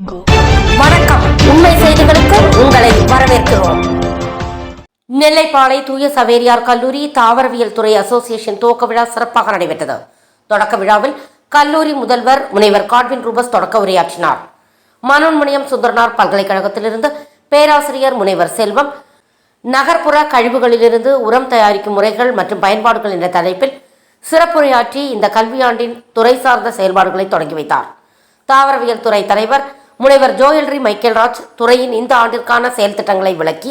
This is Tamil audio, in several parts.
வணக்கம். உண்மை செய்திகளுக்கு உங்களை வரவேற்கிறோம். நெல்லைப்பாளை தூய சவேரியார் கல்லூரி தாவரவியல் துறை அசோசியேஷன் துவக்க விழா சிறப்பாக நடைபெற்றது. தொடக்க விழாவில் கல்லூரி முதல்வர் முனைவர் காட்வின் ரூபஸ் தொடக்க உரையாற்றினார். மனோன்மணியம் சுந்தரனார் பல்கலைக்கழகத்திலிருந்து பேராசிரியர் முனைவர் செல்வம் நகர்ப்புற கழிவுகளிலிருந்து உரம் தயாரிக்கும் முறைகள் மற்றும் பயன்பாடுகள் என்ற தலைப்பில் சிறப்புரையாற்றி இந்த கல்வியாண்டின் துறை சார்ந்த செயல்பாடுகளை தொடங்கி வைத்தார். தாவரவியல் துறை தலைவர் முனைவர் ஜோயல்ரி மைக்கேல்ராஜ் துறையின் இந்த ஆண்டிற்கான செயல் திட்டங்களை விளக்கி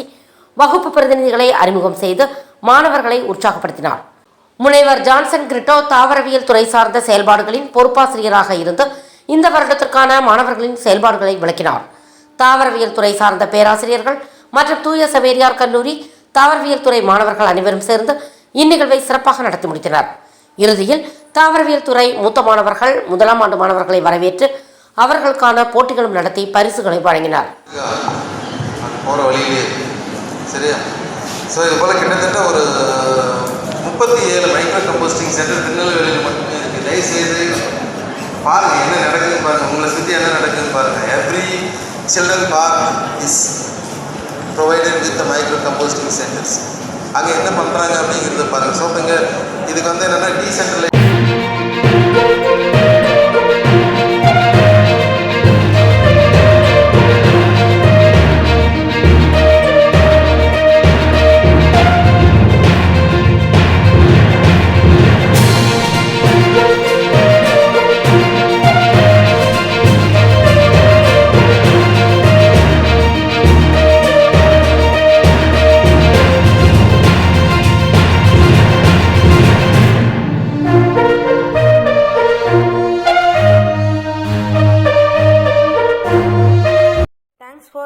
வகுப்பு பிரதிநிதிகளை அறிமுகம் செய்து மாணவர்களை உற்சாகப்படுத்தினார். முனைவர் ஜான்சன் கிரிட்டோ தாவரவியல் துறை சார்ந்த செயல்பாடுகளின் பொறுப்பாசிரியராக இருந்து இந்த வருடத்திற்கான மாணவர்களின் செயல்பாடுகளை விளக்கினார். தாவரவியல் துறை சார்ந்த பேராசிரியர்கள் மற்றும் தூய சவேரியார் கல்லூரி தாவரவியல் துறை மாணவர்கள் அனைவரும் சேர்ந்து இந்நிகழ்வை சிறப்பாக நடத்தி முடித்தனர். இறுதியில் தாவரவியல் துறை மூத்த மாணவர்கள் முதலாம் ஆண்டு மாணவர்களை வரவேற்று அவர்களுக்கான போட்டிகளும் நடத்தி பரிசுகளை வழங்கினார். போகிற வழியிலே. சரியா? ஸோ இது போல் கிட்டத்தட்ட ஒரு முப்பத்தி ஏழு மைக்ரோ கம்போஸ்டிங் சென்டர் திருநெல்வேலியில் மட்டுமே இருக்குது தயவுசெய்து பாருங்கள் என்ன நடக்குதுன்னு பாருங்கள் உங்களை சுற்றி என்ன நடக்குதுன்னு பாருங்கள் every children park is provided with micro composting centres அங்கே என்ன பண்ணுறாங்க அப்படிங்கிறத பாருங்கள் ஸோ இதுக்கு வந்து என்னென்னா டீசென்ட்ரலை